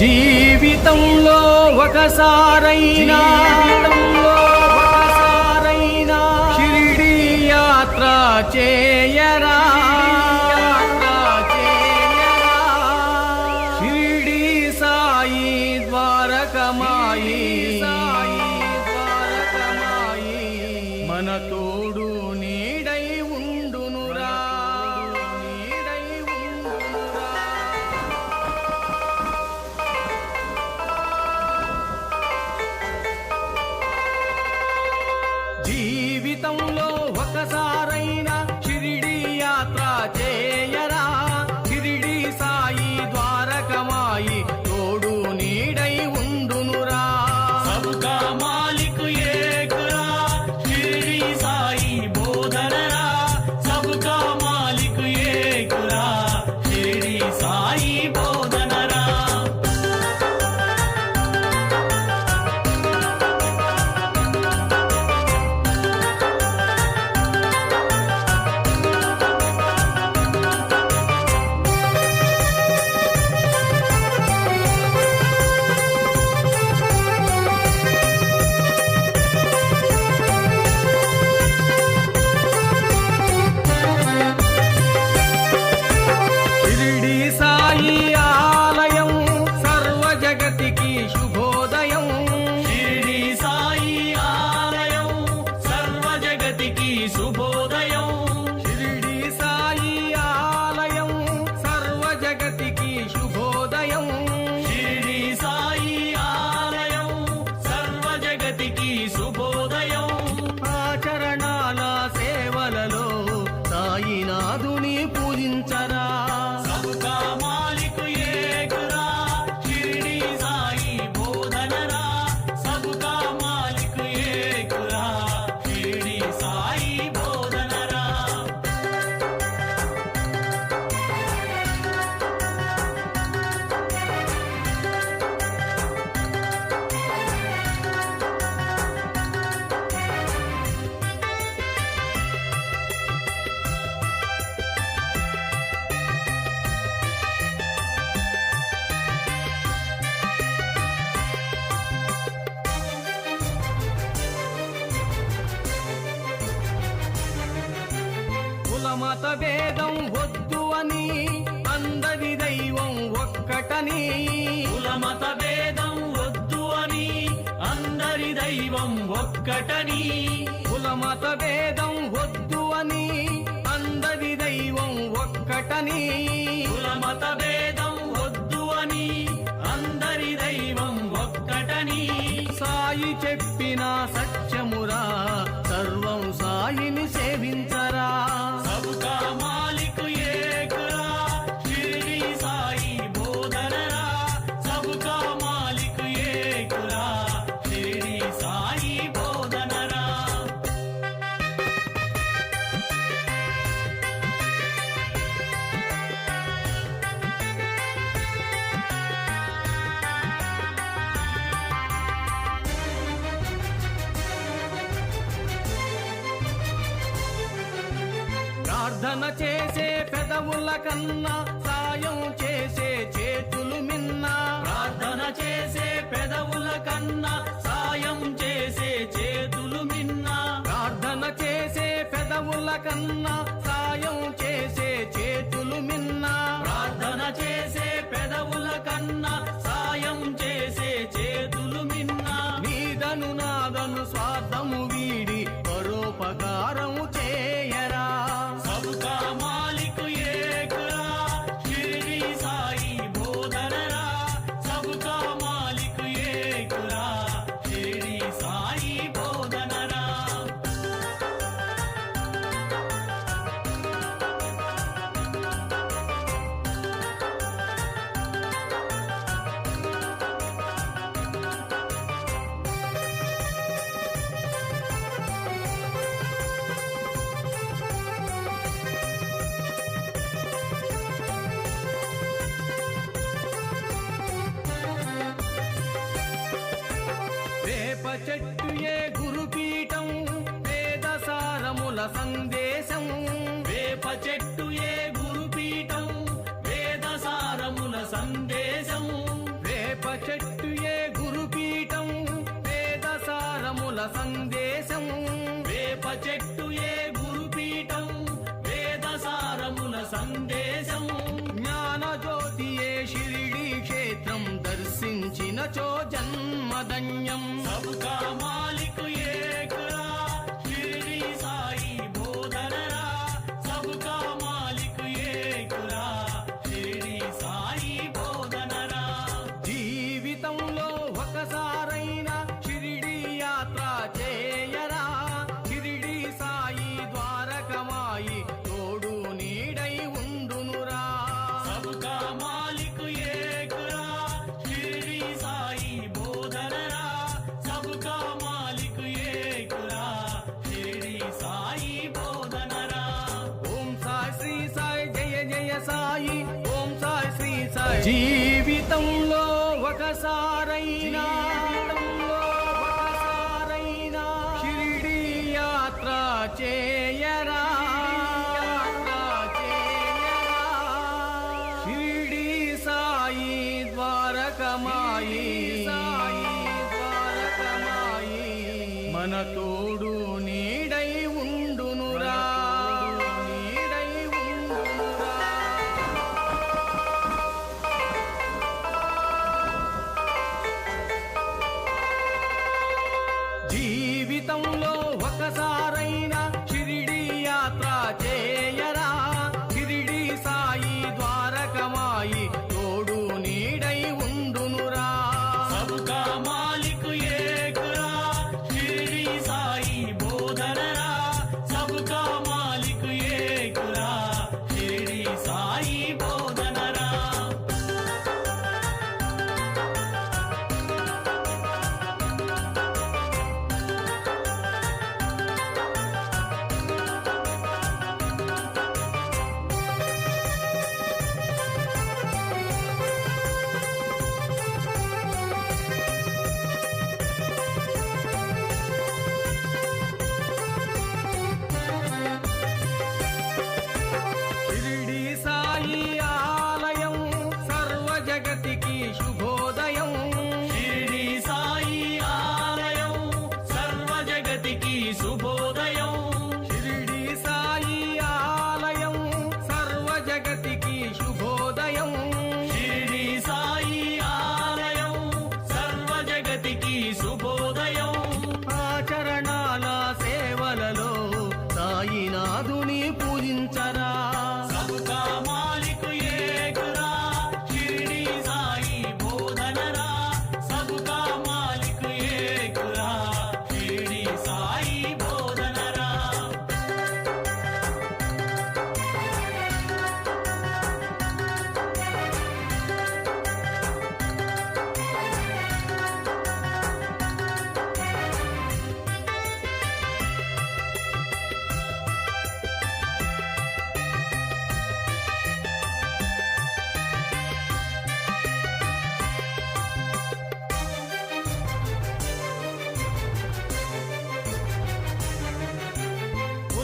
జీవితంలో ఒకసారైనా ఒకసారైనా. షిరిడి యాత్ర చే మతభేదం వద్దు అని అందరి దైవం ఒక్కటని. కుల మతభేదం వద్దు అని అందరి దైవం ఒక్కటని. కుల మతభేదం వద్దు అని అందరి దైవం ఒక్కటని. కుల మతభేదం వద్దు అని అందరి దైవం ఒక్కటని. సాయి చెప్పిన సత్యమురా. సాధన చేసే పెదవుల కన్నా సాయం చేసే చేతులు మిన్న. ప్రార్థన చేసే పెదవుల కన్నా సాయం చేసే చేతులు మిన్న. ప్రార్థన చేసే పెదవుల కన్నా సాయం చేసే చేతులు గురుల సందేశం. వేప చెట్టు ఏ గురుపీఠం. వేద సారముల సందేశం. వేప చెట్టు ఏ గురుపీఠం. వేద సారముల సందేశం. వేప చెట్టు ఏ గురుపీఠం. వేద సారముల సందేశం. జ్ఞాన జ్యోతి ఏ శిరిడి క్షేత్రం దర్శించినచో జన్మధన్యం. సబ్కా జీవితంలో ఒకసారైనా ఒకసారైనా షిరిడి యాత్ర చేయరా? షిరిడి సాయి ద్వారకమాయి. సాయి ద్వారకమాయి మన తోడు నీడై ఉంది కాలంలో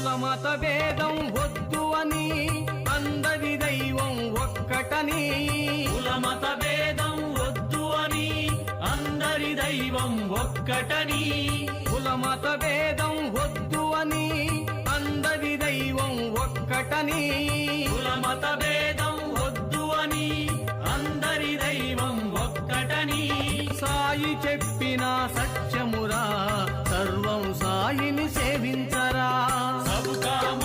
కులమత భేదం వద్దు అని అందరి దైవం ఒక్కటని. కులమత భేదం వద్దు అని అందరి దైవం ఒక్కటని. కులమత భేదం వద్దు అని అందరి దైవం ఒక్కటని. కులమత భేదం వద్దు అని అందరి దైవం ఒక్కటని. సాయి చెప్పిన సత్యమురా సర్వం సాయిని